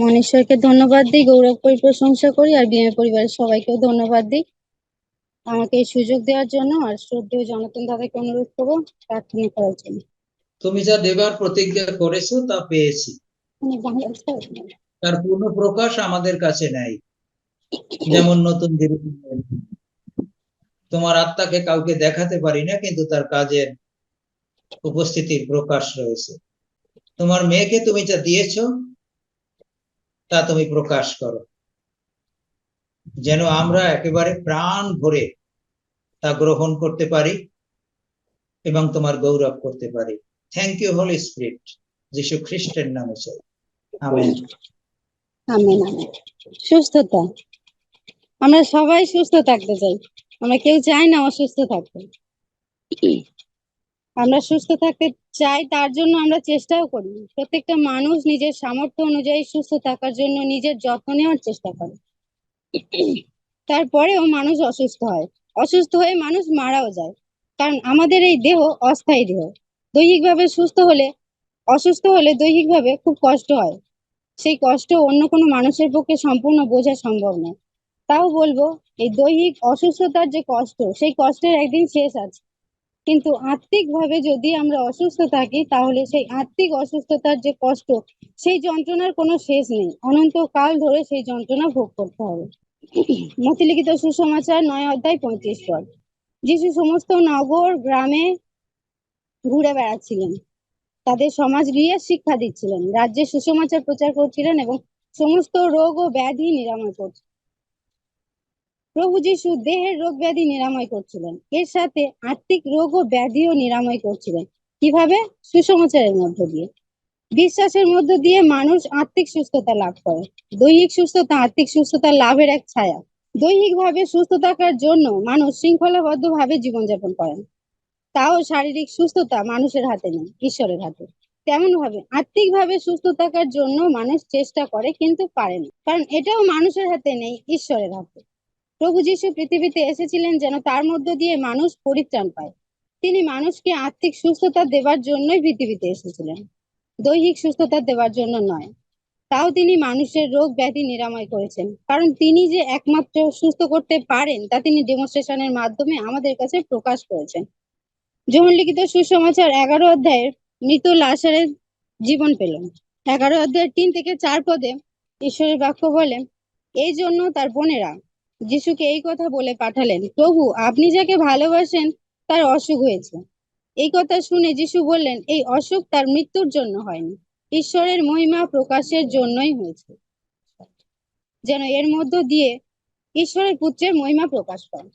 মনীশ্বরকে ধন্যবাদ দিই গৌরব করি প্রশংসা করি আর বিএমএ পরিবারের সবাইকেও ধন্যবাদ দিই। আমাকে এই সুযোগ দেওয়ার জন্য আর শ্রদ্ধেয় জনাতন দাদাকে অনুরোধ করব প্রার্থনা করার জন্য। তুমি যা দেবার প্রতিজ্ঞা করেছ তা পেয়েছি। তার পূর্ণ প্রকাশ আমাদের কাছে নাই। যেমন নতুন তোমার আত্মাকে কাউকে দেখাতে পারি না কিন্তু তার কাজের উপস্থিতির প্রকাশ রয়েছে। তোমার মেয়েকে তুমি যা দিয়েছ তা তুমি প্রকাশ করো। যেন আমরা একেবারে প্রাণ ভরে তা গ্রহণ করতে পারি এবং তোমার গৌরব করতে পারি। থ্যাংক ইউ হোলি স্পিরিট যিশু খ্রিস্টের নামে চাই। Amen amen. সুস্থতা। আমরা সবাই সুস্থ থাকতে চাই। আমরা কেউ চাই না অসুস্থ থাকতে। আমরা সুস্থ থাকতে চাই, তার জন্য আমরা চেষ্টাও করি। প্রত্যেকটা মানুষ নিজের সামর্থ্য অনুযায়ী সুস্থ থাকার জন্য নিজের যত্ন নেওয়ার চেষ্টা করে। তারপরেও মানুষ অসুস্থ হয়। অসুস্থ হয়ে মানুষ মারাও যায়। কারণ আমাদের এই দেহ অস্থায়ী দেহ। দৈহিকভাবে সুস্থ হলে, অসুস্থ হলে দৈহিকভাবে খুব কষ্ট হয়। সেই কষ্ট অন্য কোনো মানুষের পক্ষে সম্পূর্ণ বোঝা সম্ভব নয়। তাও বলব, এই দৈহিক অসুস্থতার যে কষ্ট, সেই কষ্টের একদিন শেষ আছে। কিন্তু আত্মিক ভাবে যদি আমরা অসুস্থ থাকি, তাহলে সেই আত্মিক অসুস্থতার যে কষ্ট, সেই যন্ত্রণার কোনো শেষ নেই। অনন্তকাল ধরে সেই যন্ত্রণা ভোগ করতে হবে। মতিলিখিত সুসমাচার নয় অধ্যায় পঁয়ত্রিশ পর যিশু সমস্ত নগর, গ্রামে ঘুরে বেড়াচ্ছিলেন। তাদের সমাজ গৃহে শিক্ষা দিচ্ছিলেন। রাজ্যে সুসমাচার প্রচার করছিলেন এবং সমস্ত রোগ ও ব্যাধি নিরাময় করছিলেন। প্রভু যিশু দেহের রোগ ব্যাধি নিরাময় করছিলেন। এর সাথে আত্মিক রোগ ও ব্যাধিও নিরাময় করছিলেন। কীভাবে? সুসমাচারের মধ্য দিয়ে। বিশ্বাসের মধ্য দিয়ে মানুষ আত্মিক সুস্থতা লাভ করে। দৈহিক সুস্থতা, আত্মিক সুস্থতা লাভের এক ছায়া। দৈহিক ভাবে সুস্থ থাকার জন্য মানুষ শৃঙ্খলাবদ্ধ ভাবে জীবনযাপন করেন। তাও শারীরিক সুস্থতা মানুষের হাতে নেই, ঈশ্বরের হাতে। তেমন ভাবে আত্মিক ভাবে সুস্থ থাকার জন্য মানুষ চেষ্টা করে কিন্তু পারে না। কারণ এটাও মানুষের হাতে নেই, ঈশ্বরের হাতে। প্রভু যিশু পৃথিবীতে এসেছিলেন যেন তার মধ্য দিয়ে মানুষ পরিত্রাণ পায়। তিনি মানুষকে আত্মিক সুস্থতা দেবার জন্যই পৃথিবীতে এসেছিলেন। দৈহিক সুস্থতা দেওয়ার জন্য নয়, তাও তিনি মানুষের রোগ ব্যাধি নিরাময় করেছেন। কারণ তিনি যে একমাত্র সুস্থ করতে পারেন, তা তিনি ডেমনস্ট্রেশনের মাধ্যমে আমাদের কাছে প্রকাশ করেছেন। যেমন লিখিত সুসমাচার এগারো অধ্যায়ের মৃত লাশারের জীবন পেল এগারো অধ্যায়ের তিন থেকে চার পদে ঈশ্বরের বাক্য বলে, এই জন্য তার বোনেরা যিশুকে এই কথা বলে পাঠালেন, প্রভু, আপনি যাকে ভালোবাসেন তার অসুখ হয়েছে। এই কথা শুনে যিশু বললেন, এই অসুখ তার মৃত্যুর জন্য হয়নি, ঈশ্বরের মহিমা প্রকাশের জন্যই হয়েছে। যেন এর মধ্য দিয়ে ঈশ্বরের পুত্রের মহিমা প্রকাশ পায়।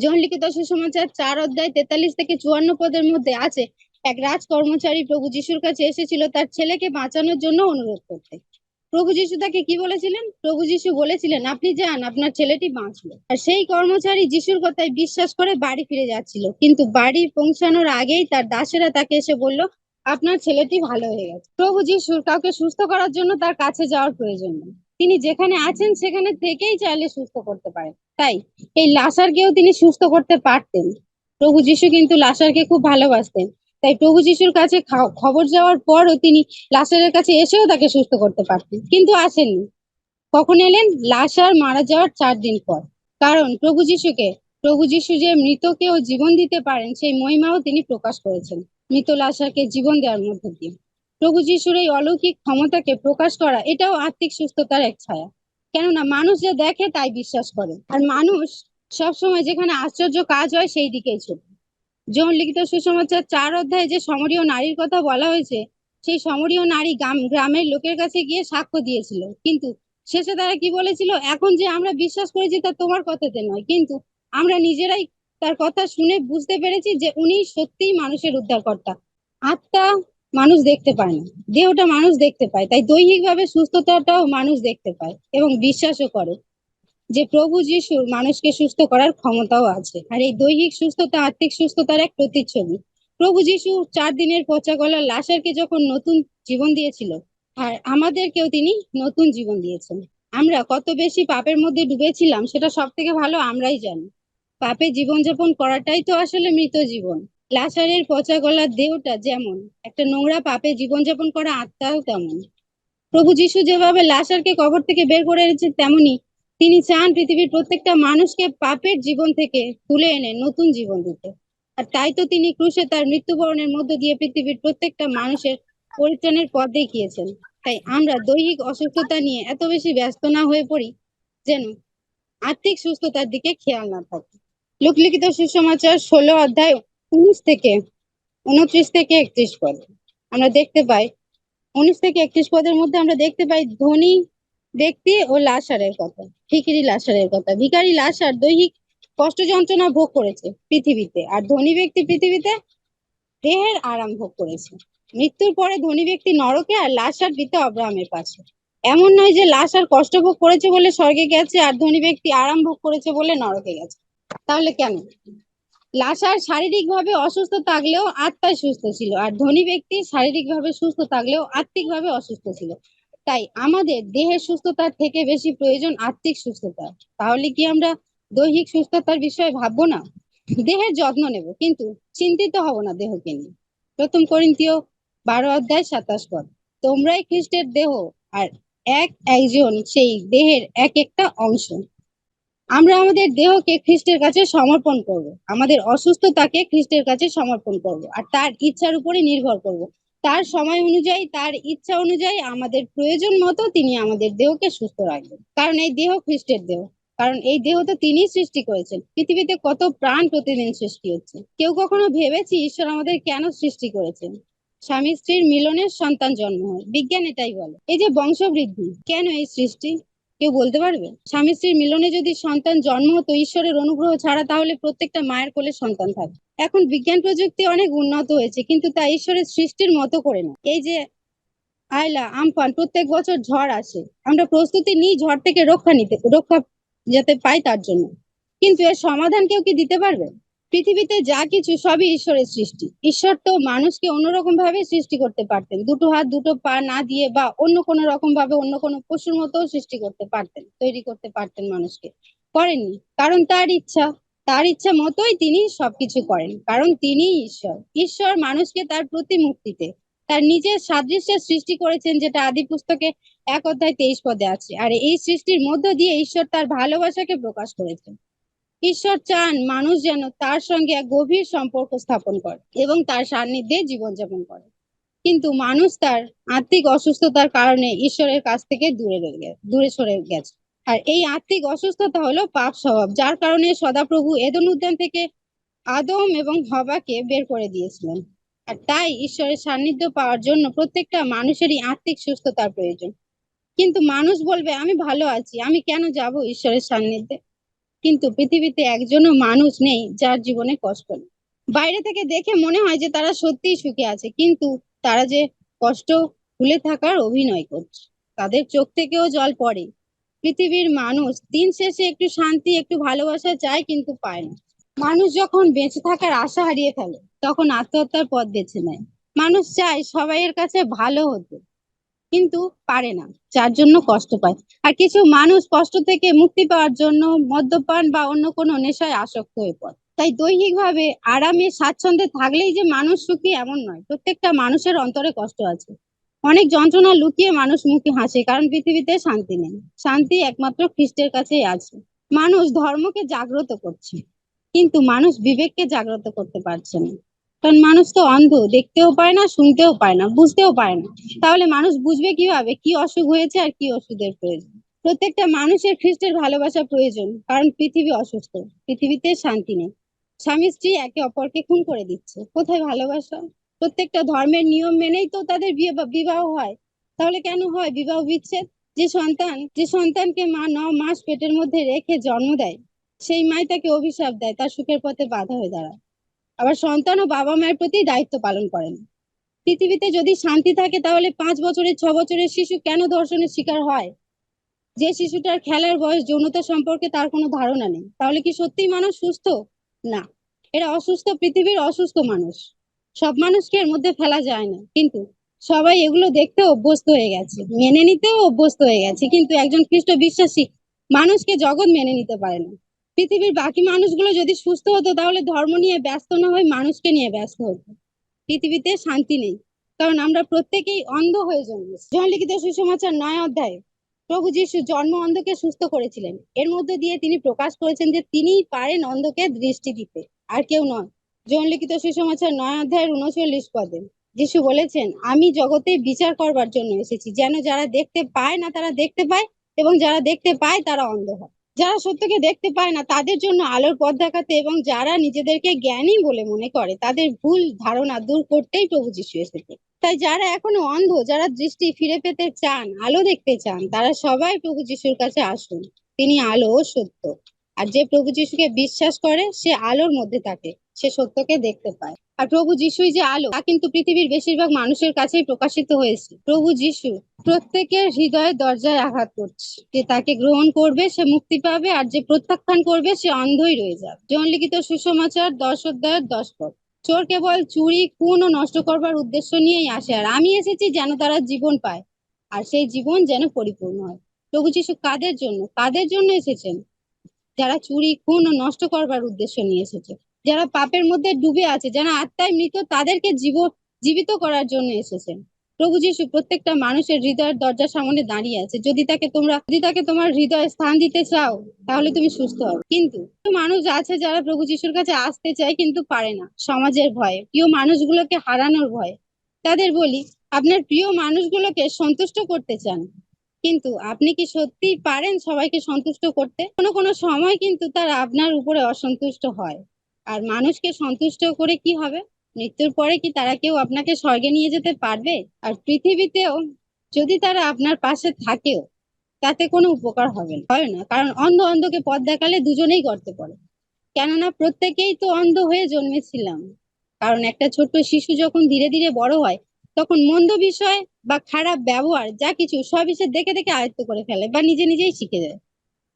জন লিখিত সুসমাচার চার অধ্যায় তেতাল্লিশ থেকে চুয়ান্ন পদের মধ্যে আছে, এক রাজ কর্মচারী প্রভু যিশুর কাছে এসেছিল, তার ছেলেকে বাঁচানোর জন্য অনুরোধ করতে। প্রভু যিশু তাকে কি বলেছিলেন? প্রভু যিশু বলেছিলেন, আপনি যান, আপনার ছেলেটি বাঁচল আর সেই কর্মচারী যিশুর কথায় বিশ্বাস করে বাড়ি ফিরে যাচ্ছিল। কিন্তু বাড়ি পৌঁছানোর আগেই তার দাসেরা তাকে এসে বলল, আপনার ছেলেটি ভালো হয়ে গেছে। প্রভু যিশুর কাউকে সুস্থ করার জন্য তার কাছে যাওয়ার প্রয়োজন নেই। তিনি যেখানে আছেন, সেখানে থেকেই চাইলে সুস্থ করতে পারেন। তাই এই লাসারকেও তিনি সুস্থ করতে পারতেন। প্রভু যিশু কিন্তু লাসারকে খুব ভালোবাসতেন। তাই প্রভু যিশুর কাছে খবর যাওয়ার পরও তিনি লাশারের কাছে এসেও তাকে সুস্থ করতে পারতেন। কিন্তু আসেননি। কখন এলেন? লাসার মারা যাওয়ার চার দিন পর। কারণ প্রভু যিশুকে প্রভু যিশু যে মৃতকেও জীবন দিতে পারেন, সেই মহিমাও তিনি প্রকাশ করেছেন। মৃত লাসারকে জীবন দেওয়ার মধ্য দিয়ে। প্রভু যিশুর এই অলৌকিক ক্ষমতাকে প্রকাশ করা, এটাও আত্মিক সুস্থতার এক ছায়া। কেননা মানুষ যা দেখে তাই বিশ্বাস করে। আর মানুষ সবসময় যেখানে আশ্চর্য কাজ হয়, সেই দিকেই ছোটে যেমন লিখিত সুসমাচার চার অধ্যায়ে যে সমরীয় নারীর কথা বলা হয়েছে, সেই সমরীয় নারী গ্রাম- গ্রামের লোকের কাছে গিয়ে সাক্ষ্য দিয়েছিল। কিন্তু শেষে তারা কি বলেছিল? এখন যে আমরা বিশ্বাস করেছি তা তোমার কথাতে নয়। কিন্তু আমরা নিজেরাই তার কথা শুনে বুঝতে পেরেছি যে উনি সত্যিই মানুষের উদ্ধারকর্তা। আত্মা মানুষ দেখতে পায় না। দেহটা মানুষ দেখতে পায়। তাই দৈহিকভাবে সুস্থতাটাও মানুষ দেখতে পায় এবং বিশ্বাসও করে। যে প্রভু যিশুর মানুষকে সুস্থ করার ক্ষমতাও আছে। আর এই দৈহিক সুস্থতা আর্থিক সুস্থতার এক প্রতিচ্ছবি। প্রভু যিশু চার দিনের পচা গলা লাশারকে যখন নতুন জীবন দিয়েছিল, আর আমাদেরকেও তিনি নতুন জীবন দিয়েছেন। আমরা কত বেশি পাপের মধ্যে ডুবেছিলাম, সেটা সব থেকে ভালো আমরাই জানি। পাপে জীবনযাপন করাটাই তো আসলে মৃত জীবন। লাশারের পচা গলার দেহটা যেমন, একটা নোংরা পাপে জীবনযাপন করা আত্মাও তেমন। প্রভু যিশু যেভাবে লাশারকে কবর থেকে বের করে এনেছে তেমনি তিনি চান পৃথিবীর প্রত্যেকটা মানুষকে পাপের জীবন থেকে তুলে এনে নতুন জীবন দিতে। আর তাই তো তিনি ক্রুশে তার মৃত্যুবরণের মধ্য দিয়ে পৃথিবীর প্রত্যেকটা মানুষের পরিত্রাণের পথ দেখিয়েছেন। তাই আমরা দৈহিক অসুস্থতা নিয়ে এত বেশি ব্যস্ত না হয়ে পড়ি যেন আর্থিক সুস্থতার দিকে খেয়াল না থাকে। লোকলিখিত সুসমাচার ষোলো অধ্যায় উনিশ থেকে উনত্রিশ থেকে একত্রিশ পদ। আমরা দেখতে পাই, উনিশ থেকে একত্রিশ পদের মধ্যে আমরা দেখতে পাই, ধনী ব্যক্তি ও লাশারের কথা। ভিখারি লাশারের কথা। ভিখারি লাশার দৈহিক কষ্ট যন্ত্রণা ভোগ করেছে পৃথিবীতে আর ধনী ব্যক্তি পৃথিবীতে দেহের আরাম ভোগ করেছে। মৃত্যুর পরে ধনী ব্যক্তি নরকে আর লাশার পিতা অব্রাহামের পাশে। এমন নয় যে লাশার কষ্ট ভোগ করেছে বলে স্বর্গে গেছে আর ধনী ব্যক্তি আরাম ভোগ করেছে বলে নরকে গেছে। তাহলে কেন? লাশার শারীরিক ভাবে অসুস্থ থাকলেও আত্মায় সুস্থ ছিল আর ধনী ব্যক্তি শারীরিক ভাবে সুস্থ থাকলেও আত্মিক ভাবে অসুস্থ ছিল। তাই আমাদের দেহের সুস্থতার থেকে বেশি প্রয়োজন আত্মিক সুস্থতা। তাহলে কি আমরা দৈহিক সুস্থতার বিষয়ে ভাববো না? দেহের যত্ন নেব, কিন্তু চিন্তিত হব না দেহকে নিয়ে। প্রথম করিন্তীয় বারো অধ্যায় সাতাশ পদ, তোমরাই খ্রিস্টের দেহ আর এক একজন সেই দেহের এক একটা অংশ। আমরা আমাদের দেহকে খ্রিস্টের কাছে সমর্পণ করব। আমাদের অসুস্থতাকে খ্রিস্টের কাছে সমর্পণ করব। আর তার ইচ্ছার উপরে নির্ভর করব। তার সময় অনুযায়ী, তার ইচ্ছা অনুযায়ী, আমাদের প্রয়োজন মতো তিনি আমাদের দেহকে সুস্থ রাখবেন। কারণ এই দেহ খ্রিস্টের দেহ। কারণ এই দেহ তো তিনি সৃষ্টি করেছেন। পৃথিবীতে কত প্রাণ প্রতিদিন সৃষ্টি হচ্ছে। কেউ কখনো ভেবেছি ঈশ্বর আমাদের কেন সৃষ্টি করেছেন? স্বামী স্ত্রীর মিলনের সন্তান জন্ম হয়। বিজ্ঞান এটাই বলে। এই যে বংশবৃদ্ধি, কেন এই সৃষ্টি? কেউ বলতে পারবে? স্বামী স্ত্রীর মিলনে যদি সন্তান জন্ম হতো, ঈশ্বরের অনুগ্রহ ছাড়া তাহলে প্রত্যেকটা মায়ের কোলে সন্তান থাকে এখন বিজ্ঞান প্রযুক্তি অনেক উন্নত হয়েছে, কিন্তু তা ঈশ্বরের সৃষ্টির মতো করে না। এই যে আয়লা, আমফান, প্রত্যেক বছর ঝড় আসে। আমরা প্রস্তুতি নিই ঝড় থেকে রক্ষা নিতে, রক্ষা যাতে পাই তার জন্য। কিন্তু এর সমাধান কেউ কি দিতে পারবে? পৃথিবীতে যা কিছু সবই ঈশ্বরের সৃষ্টি। ঈশ্বর তো মানুষকে অন্যরকম ভাবে সৃষ্টি করতে পারতেন। দুটো হাত, দুটো পা না দিয়ে বা অন্য কোনো রকম ভাবে অন্য কোনো পশুর মতো সৃষ্টি করতে পারতেন, তৈরি করতে পারতেন মানুষকে। করেননি। কারণ তার ইচ্ছা তার ইচ্ছা মতোই তিনি সবকিছু করেন। কারণ তিনিই ঈশ্বর। ঈশ্বর মানুষকে তার প্রতিমূর্তিতে, তার নিজের সাদৃশ্যের সৃষ্টি করেছেন যেটা আদি পুস্তকে এক অধ্যায় তেইশ পদে আছে। আর এই সৃষ্টির মধ্য দিয়ে ঈশ্বর তার ভালোবাসাকে প্রকাশ করেছেন। ঈশ্বর চান মানুষ যেন তার সঙ্গে এক গভীর সম্পর্ক স্থাপন করে এবং তার সান্নিধ্যে জীবনযাপন করে। কিন্তু মানুষ তার আত্মিক অসুস্থতার কারণে ঈশ্বরের কাছ থেকে দূরে দূরে সরে গেছে। আর এই আত্মিক অসুস্থতা হলো পাপ স্বভাব, যার কারণে সদাপ্রভু এদন উদ্যান থেকে আদম এবং হবাকে বের করে দিয়েছিলেন। আর তাই ঈশ্বরের সান্নিধ্য পাওয়ার জন্য প্রত্যেকটা মানুষেরই আত্মিক সুস্থতার প্রয়োজন। কিন্তু মানুষ বলবে, আমি ভালো আছি, আমি কেন যাব ঈশ্বরের সান্নিধ্যে? কিন্তু পৃথিবীতে একজনও মানুষ নেই যার জীবনে কষ্ট নেই। বাইরে থেকে দেখে মনে হয় যে তারা সত্যিই সুখে আছে, কিন্তু তারা যে কষ্ট ভুলে থাকার অভিনয় করছে, তাদের চোখ থেকেও জল পড়ে। পৃথিবীর মানুষ দিন শেষে একটু শান্তি, একটু ভালোবাসা চায় কিন্তু পায় না। মানুষ যখন বেঁচে থাকার আশা হারিয়ে ফেলে, তখন আত্মহত্যার পথ বেছে নেয়। মানুষ চায় সবাইয়ের কাছে ভালো হতে। কিন্তু পারে না, যার জন্য কষ্ট পায়। আর কিছু মানুষ কষ্ট থেকে মুক্তি পাওয়ার জন্য মদ্যপান বা অন্য কোনো নেশায় আসক্ত হয়ে পড়ে। তাই দৈহিকভাবে আরামে স্বাচ্ছন্দ্যে থাকলেই যে মানুষ সুখী এমন নয়, প্রত্যেকটা মানুষের অন্তরে কষ্ট আছে। অনেক যন্ত্রণা লুকিয়ে মানুষ মুখে হাসে, কারণ পৃথিবীতে শান্তি নেই। শান্তি একমাত্র খ্রিস্টের কাছেই আছে। মানুষ ধর্মকে জাগ্রত করছে, কিন্তু মানুষ বিবেককে জাগ্রত করতে পারছে না। কারণ মানুষ তো অন্ধ, দেখতেও পায় না, শুনতেও পায় না, বুঝতেও পায় না। তাহলে মানুষ বুঝবে কীভাবে? কি অসুখ হয়েছে আর কি ওষুধের প্রয়োজন? প্রত্যেকটা মানুষের খ্রিস্টের ভালোবাসা প্রয়োজন, কারণ পৃথিবী অসুস্থ, পৃথিবীতে শান্তি নেই। স্বামী স্ত্রী একে অপরকে খুন করে দিচ্ছে, কোথায় ভালোবাসা? প্রত্যেকটা ধর্মের নিয়ম মেনেই তো তাদের বিয়ে- বিবাহ হয়। তাহলে কেন হয় বিবাহ বিচ্ছেদ? যে সন্তান, যে সন্তানকে মা ন মাস পেটের মধ্যে রেখে জন্ম দেয়, সেই মাই তাকে অভিশাপ দেয়, তার সুখের পথে বাধা হয়ে দাঁড়ায়। আবার সন্তান ও বাবা মায়ের প্রতি দায়িত্ব পালন করেন। পৃথিবীতে যদি শান্তি থাকে, তাহলে পাঁচ বছরের ছ বছরের শিশু কেন ধর্ষণের শিকার হয়? যে শিশুটার খেলার বয়স, যৌনতা সম্পর্কে তার কোনো ধারণা নেই। তাহলে কি সত্যিই মানুষ সুস্থ? না। এরা অসুস্থ, পৃথিবীর অসুস্থ মানুষ। সব মানুষকে এর মধ্যে ফেলা যায় না। কিন্তু সবাই এগুলো দেখতে অভ্যস্ত হয়ে গেছে। মেনে নিতেও অভ্যস্ত হয়ে গেছে। কিন্তু একজন খ্রিস্ট বিশ্বাসী মানুষকে জগৎ মেনে নিতে পারে না। পৃথিবীর বাকি মানুষগুলো যদি সুস্থ হতো, তাহলে ধর্ম নিয়ে ব্যস্ত না হয়ে মানুষকে নিয়ে ব্যস্ত হতো। পৃথিবীতে শান্তি নেই। কারণ আমরা প্রত্যেকেই অন্ধ হয়ে জন্মেছি। জন লিখিত সুসমাচার নয় অধ্যায়ে। প্রভু যিশু জন্ম অন্ধকে সুস্থ করেছিলেন। এর মধ্যে দিয়ে তিনি প্রকাশ করেছেন যে তিনিই পারেন অন্ধকে দৃষ্টি দিতে। আর কেউ নয়। জন লিখিত সুসমাচার নয় অধ্যায়ের উনচল্লিশ পদে যিশু বলেছেন, আমি জগতে বিচার করবার জন্য এসেছি। যেন যারা দেখতে পায় না, তারা দেখতে পায় এবং যারা দেখতে পায়, তারা অন্ধ হয়। যারা সত্যকে দেখতে পায় না, তাদের জন্য আলোর পথ দেখাতে এবং যারা নিজেদেরকে জ্ঞানী বলে মনে করে, তাদের ভুল ধারণা দূর করতেই প্রভু যিশু এসেছে। তাই যারা এখনও অন্ধ, যারা দৃষ্টি ফিরে পেতে চান, আলো দেখতে চান, তারা সবাই প্রভু যিশুর কাছে আসুন। তিনি আলো ও সত্য। আর যে প্রভু যিশুকে বিশ্বাস করে, সে আলোর মধ্যে থাকে, সে সত্যকে দেখতে পায়। আর প্রভু যিশুই যে আলো, তা কিন্তু পৃথিবীর বেশিরভাগ মানুষের কাছেই প্রকাশিত হয়েছে। প্রভু যিশু প্রত্যেকের হৃদয়ের দরজায় আঘাত করছে। যে তাকে গ্রহণ করবে, সে মুক্তি পাবে, আর যে প্রত্যাখ্যান করবে, সে অন্ধই রয়ে যাবে। জন লিখিত সুসমাচার, দশ অধ্যায়ের দশ পদ। চোর কেবল চুরি, খুন ও নষ্ট করবার উদ্দেশ্য নিয়েই আসে, আর আমি এসেছি যেন তারা জীবন পায়, আর সেই জীবন যেন পরিপূর্ণ হয়। প্রভু যিশু কাদের জন্য? কাদের জন্য এসেছেন? যারা চুরি, খুন ও নষ্ট করবার উদ্দেশ্য নিয়ে এসেছে। যারা পাপের মধ্যে ডুবে আছে, যারা আত্মায় মৃত, তাদেরকে জীব, জীবিত করার জন্য এসেছেন প্রভু যিশু প্রত্যেকটা মানুষের হৃদয়ের দরজার সামনে দাঁড়িয়ে আছে। যদি তাকে তোমরা, যদি তাকে তোমার হৃদয়ে স্থান দিতে চাও, তাহলে তুমি সুস্থ হবে। কিন্তু মানুষ আছে যারা প্রভু যিশুর কাছে আসতে চায় কিন্তু পারে না। সমাজের ভয়ে, প্রিয় মানুষগুলোকে হারানোর ভয়ে। তাদের বলি, আপনার প্রিয় মানুষগুলোকে সন্তুষ্ট করতে চান। কিন্তু আপনি কি সত্যি পারেন সবাইকে সন্তুষ্ট করতে? কোনো কোনো সময় কিন্তু তারা আপনার উপরে অসন্তুষ্ট হয়। আর মানুষকে সন্তুষ্ট করে কি হবে? মৃত্যুর পরে কি তারা কেউ আপনাকে স্বর্গে নিয়ে যেতে পারবে? আর পৃথিবীতেও যদি তারা আপনার পাশে থাকেও, তাতে কোনো উপকার হবে না, হয় না। কারণ অন্ধ অন্ধকে পথ দেখালে দুজনেই গর্তে পড়ে। কেননা প্রত্যেকেই তো অন্ধ হয়ে জন্মেছিলাম। কারণ একটা ছোট্ট শিশু যখন ধীরে ধীরে বড় হয়, তখন মন্দ বিষয় বা খারাপ ব্যবহার, যা কিছু সব সে দেখে দেখে আয়ত্ত করে ফেলে বা নিজে নিজেই শিখে যায়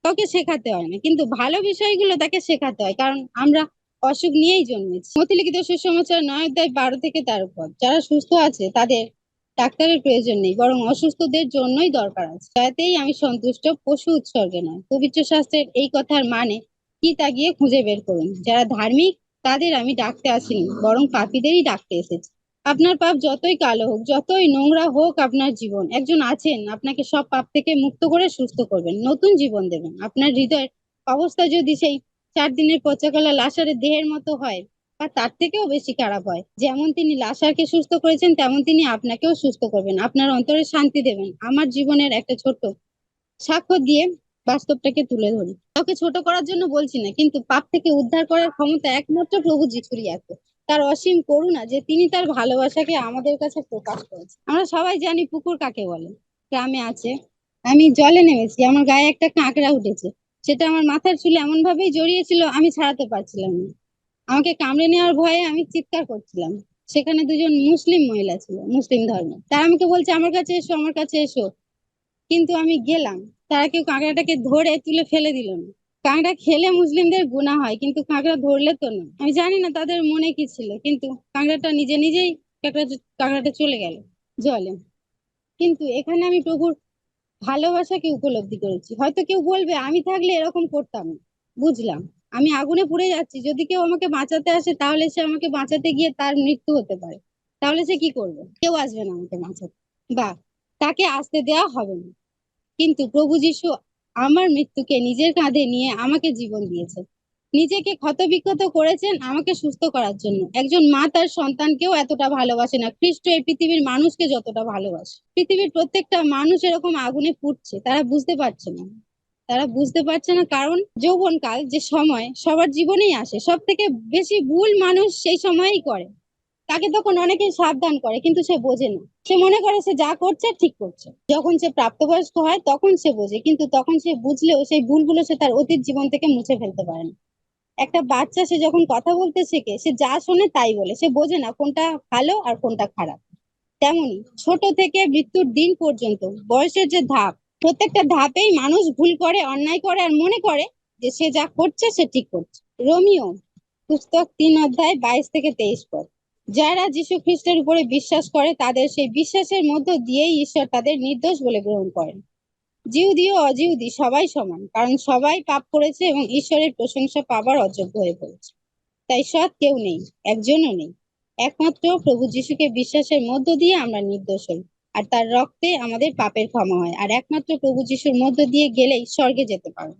কাউকে শেখাতে হয় না। কিন্তু ভালো বিষয়গুলো তাকে শেখাতে হয়। কারণ আমরা অসুখ নিয়েই জন্মেছি। মতিলিখিত সুসমাচার নয় অধ্যায় বারো থেকে তেরো পদ। যারা সুস্থ আছে, তাদের ডাক্তারের প্রয়োজন নেই, বরং অসুস্থদের জন্যই দরকার আছে। তাতেই আমি সন্তুষ্ট, পশু উৎসর্গে নয়। পবিত্র শাস্ত্রের এই কথার মানে কি তা গিয়ে খুঁজে বের করুন। যারা ধার্মিক, তাদের আমি ডাকতে আসিনি, বরং পাপীদেরই ডাকতে এসেছি। আপনার পাপ যতই কালো হোক, যতই নোংরা হোক আপনার জীবন, একজন আছেন, আপনাকে সব পাপ থেকে মুক্ত করে সুস্থ করবেন, নতুন জীবন দেবেন। আপনার হৃদয়ের অবস্থা যদি সেই চার দিনের পচাকলা লাসারের দেহের মতো হয় বা তার থেকেও বেশি খারাপ হয়। যেমন তিনি লাশারকে সুস্থ করেছেন, তেমন তিনি আপনাকেও সুস্থ করবেন। আপনার অন্তরে শান্তি দেবেন। আমার জীবনের একটা ছোট্ট সাক্ষ্য দিয়ে বাস্তবটাকে তুলে ধরি। কাউকে ছোট করার জন্য বলছি না, কিন্তু পাপ থেকে উদ্ধার করার ক্ষমতা একমাত্র প্রভু যিশুরই আছে। তার অসীম করুণা যে তিনি তার ভালোবাসাকে আমাদের কাছে প্রকাশ করেছে। আমরা সবাই জানি পুকুর কাকে বলে। গ্রামে আছে। আমি জলে নেমেছি। আমার গায়ে একটা কাঁকড়া উঠেছে। সেটা আমার মাথার চুলে এমন ভাবেই জড়িয়েছিল, আমি ছাড়াতে পারছিলাম না। আমাকে কামড়ে নেওয়ার ভয়ে আমি চিৎকার করছিলাম। সেখানে দুজন মুসলিম মহিলা ছিল, মুসলিম ধর্ম। তারা আমাকে বলছে, আমার কাছে এসো, আমার কাছে এসো। কিন্তু আমি গেলাম। তারা কেউ কাঁকড়াটাকে ধরে তুলে ফেলে দিল না। কাঁকড়া খেলে মুসলিমদের গুণা হয়, কিন্তু কাঁকড়া ধরলে তো না। আমি জানি না তাদের মনে কি ছিল, কিন্তু কাঁকড়াটা নিজে নিজেই কাঁকড়া কাঁকড়াটা চলে গেল জলে। কিন্তু এখানে আমি প্রভুর ভালোবাসাকে উপলব্ধি করেছি? হয়তো কেউ বলবে, আমি থাকলে এরকম করতাম। বুঝলাম। আমি আগুনে পুড়ে যাচ্ছি। যদি কেউ আমাকে বাঁচাতে আসে, তাহলে সে আমাকে বাঁচাতে গিয়ে তার মৃত্যু হতে পারে। তাহলে সে কি করবে? কেউ আসবে না আমাকে বাঁচাতে। বা, তাকে আসতে দেওয়া হবে না। কিন্তু প্রভু যিশু আমার মৃত্যুকে নিজের কাঁধে নিয়ে আমাকে জীবন দিয়েছে নিজেকে ক্ষতবিক্ষত করেছেন আমাকে সুস্থ করার জন্য। একজন মা তার সন্তানকেও এতটা ভালোবাসে না। খ্রিস্ট এই পৃথিবীর মানুষকে যতটা ভালোবাসে। পৃথিবীর প্রত্যেকটা মানুষ এরকম আগুনে ফুটছে তারা বুঝতে পারছে না। তারা বুঝতে পারছে না কারণ যৌবনকাল যে সময় সবার জীবনেই আসে। সব থেকে বেশি ভুল মানুষ সেই সময়ই করে। তাকে তখন অনেকেই সাবধান করে, কিন্তু সে বোঝে না। সে মনে করে সে যা করছে ঠিক করছে। যখন সে প্রাপ্তবয়স্ক হয় তখন সে বোঝে, কিন্তু তখন সে বুঝলেও সেই ভুলগুলো সে তার অতীত জীবন থেকে মুছে ফেলতে পারে না। একটা বাচ্চা সে যখন কথা বলতে শেখে, সে যা শোনে তাই বলে। সে বোঝে না কোনটা ভালো আর কোনটা খারাপ। তেমনি ছোট থেকে মৃত্যুর দিন পর্যন্ত বয়সের যে ধাপ, প্রত্যেকটা ধাপেই মানুষ ভুল করে, অন্যায় করে আর মনে করে যে সে যা করছে সে ঠিক করছে। রোমিও পুস্তক তিন অধ্যায় বাইশ থেকে তেইশ পদ। যারা যীশু খ্রিস্টের উপরে বিশ্বাস করে, তাদের সেই বিশ্বাসের মধ্য দিয়েই ঈশ্বর তাদের নির্দোষ বলে গ্রহণ করেন। জিহুদি ও অজিহুদি সবাই সমান, কারণ সবাই পাপ করেছে এবং ঈশ্বরের প্রশংসা পাবার অযোগ্য হয়ে পড়েছে। তাই সৎ কেউ নেই, একজনও নেই। একমাত্র প্রভু যিশুকে বিশ্বাসের মধ্য দিয়ে আমরা নির্দোষ হই, আর তার রক্তে আমাদের পাপের ক্ষমা হয়। আর একমাত্র প্রভু যিশুর মধ্য দিয়ে গেলেই স্বর্গে যেতে পারো।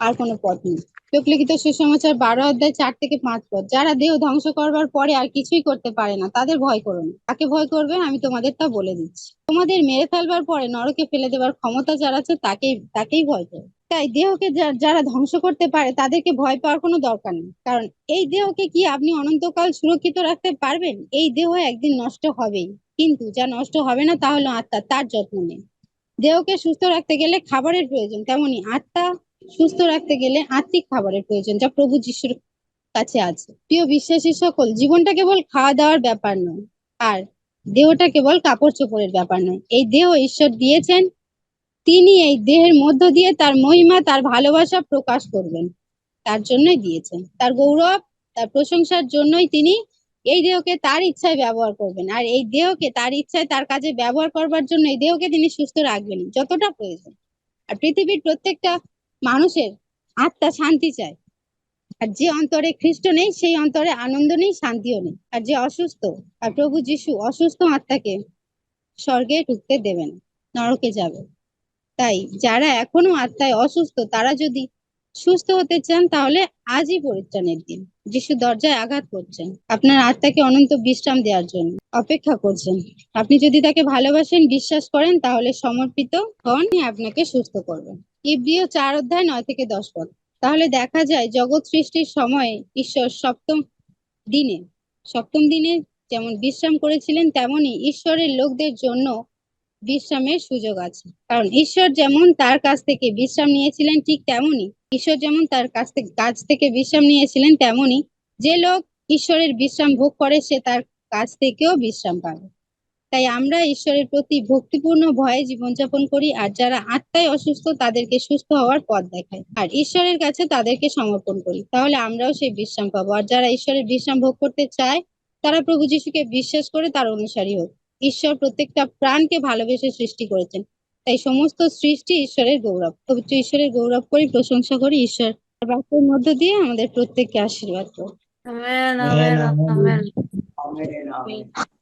আর কোনো পথ নেই। লোকলিখিত সুসমাচার বারো অধ্যায় চার থেকে পাঁচ পদ যারা দেহ ধ্বংস করবার পরে আর কিছুই করতে পারে না, তাদের ভয় করো না। তাকে ভয় করবে? আমি তোমাদের তা বলে দিচ্ছি। তোমাদের মেরে ফেলবার পরে নরকে ফেলে দেবার ক্ষমতা যারা আছে, তাকেই তাকেই ভয় করো। তাই দেহকে যারা ধ্বংস করতে পারে, তাদেরকে ভয় পাওয়ার কোনো দরকার নেই। কারণ এই দেহকে কি আপনি অনন্তকাল সুরক্ষিত রাখতে পারবেন? এই দেহ একদিন নষ্ট হবেই। কিন্তু যা নষ্ট হবে না, তা হলো আত্মা, তার যত্ন নেই। দেহকে সুস্থ রাখতে গেলে খাবারের প্রয়োজন। তেমনি আত্মা সুস্থ রাখতে গেলে আত্মিক খাবারের প্রয়োজন যা প্রভু যিশুর কাছে আছে। প্রিয় বিশ্বাসী সকল, জীবনটা কেবল খাওয়া দাওয়ার ব্যাপার নয়, আর দেহটা কেবল কাপড় চোপড়ের ব্যাপার নয়। এই দেহ ঈশ্বর দিয়েছেন, তিনি এই দেহের মধ্য দিয়ে তার মহিমা, তার ভালোবাসা প্রকাশ করবেন। তার জন্যই দিয়েছেন। তার গৌরব, তার প্রশংসার জন্যই তিনি এই দেহকে তার ইচ্ছায় ব্যবহার করবেন। আর এই দেহকে, তার ইচ্ছায়, তার কাজে ব্যবহার করবার জন্য এই দেহকে তিনি সুস্থ রাখবেন যতটা প্রয়োজন। আর পৃথিবীর প্রত্যেকটা মানুষের আত্মা শান্তি চায়। আর যে অন্তরে খ্রিস্ট নেই, সেই অন্তরে আনন্দ নেই, শান্তিও নেই। আর যে অসুস্থ, আর প্রভু যিশু অসুস্থ আত্মাকে স্বর্গে ঢুকতে দেবেন নরকে যাবে। তাই যারা এখনও আত্মায় অসুস্থ, তারা যদি সুস্থ হতে চান, তাহলে আজই পরিত্রাণের দিন। যিশু দরজায় আঘাত করছেন। আপনার আত্মাকে অনন্ত বিশ্রাম দেওয়ার জন্য অপেক্ষা করছেন। আপনি যদি তাকে ভালোবাসেন, বিশ্বাস করেন, তাহলে সমর্পিত হন, আপনাকে সুস্থ করবেন। ইব্রিয় চার অধ্যায় নয় থেকে দশ পদ তাহলে দেখা যায় জগৎ সৃষ্টির সময়ে ঈশ্বর সপ্তম দিনে সপ্তম দিনে যেমন বিশ্রাম করেছিলেন, তেমনি ঈশ্বরের লোকদের জন্য বিশ্রামের সুযোগ আছে। কারণ ঈশ্বর যেমন তার কাছ থেকে বিশ্রাম নিয়েছিলেন ঠিক তেমনি, ঈশ্বর যেমন তার কাছ থেকে কাছ থেকে বিশ্রাম নিয়েছিলেন তেমনি, যে লোক ঈশ্বরের বিশ্রাম ভোগ করে সে তার কাছ থেকেও বিশ্রাম পাবে। তাই আমরা ঈশ্বরের প্রতি ভক্তিপূর্ণ ভয়ে জীবনযাপন করি আর যারা আত্মায় অসুস্থ তাদেরকে সুস্থ হওয়ার পথ দেখায়। আর ঈশ্বরের কাছে তাদেরকে সমর্পণ করি তাহলে আমরাও সেই বিশ্রাম পাবো। আর যারা ঈশ্বরের বিশ্রাম ভোগ করতে চায় তারা প্রভু যিশুকে বিশ্বাস করে তার অনুসারী হোক। ঈশ্বর প্রত্যেকটা প্রাণকে ভালোবেসে সৃষ্টি করেছেন তাই সমস্ত সৃষ্টি ঈশ্বরের গৌরব। পবিত্র ঈশ্বরের গৌরব করি প্রশংসা করি। ঈশ্বর বাক্যের মধ্য দিয়ে আমাদের প্রত্যেককে আশীর্বাদ করুন।